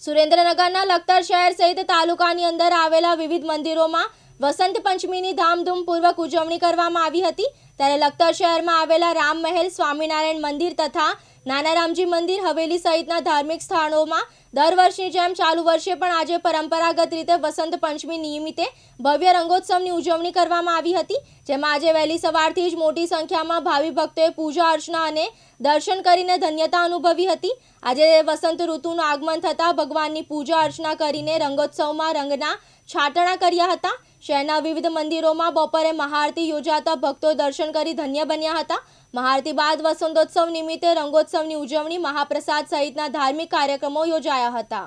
સુરેન્દ્રનગરના લખતર શહેર સહિત તાલુકાની અંદર આવેલા વિવિધ મંદિરોમાં વસંત પંચમીની ધામધૂમપૂર્વક ઉજવણી કરવામાં આવી હતી. ત્યારે લખતર શહેરમાં આવેલા રામ મહેલ, સ્વામિનારાયણ મંદિર તથા નાના રામજી મંદિર હવેલી સહિતના ધાર્મિક સ્થાનોમાં દર વર્ષની જેમ ચાલુ વર્ષે પણ આજે પરંપરાગત રીતે વસંત પંચમી નિમિત્તે ભવ્ય રંગોત્સવની ઉજવણી કરવામાં આવી હતી. જેમાં આજે વહેલી સવારથી જ મોટી સંખ્યામાં ભાવિ ભક્તોએ પૂજા અર્ચના અને દર્શન કરીને ધન્યતા અનુભવી હતી. આજે વસંત ઋતુનું આગમન થતાં ભગવાનની પૂજા અર્ચના કરીને રંગોત્સવમાં રંગના છાટણા કર્યા હતા. શહેરના વિવિધ મંદિરોમાં બપોરે મહાઆરતી યોજાતા ભક્તો દર્શન કરી ધન્ય બન્યા હતા. મહાઆરતી બાદ વસંતોત્સવ નિમિત્તે રંગોત્સવની ઉજવણી મહાપ્રસાદ સહિતના ધાર્મિક કાર્યક્રમો યોજાયા હતા.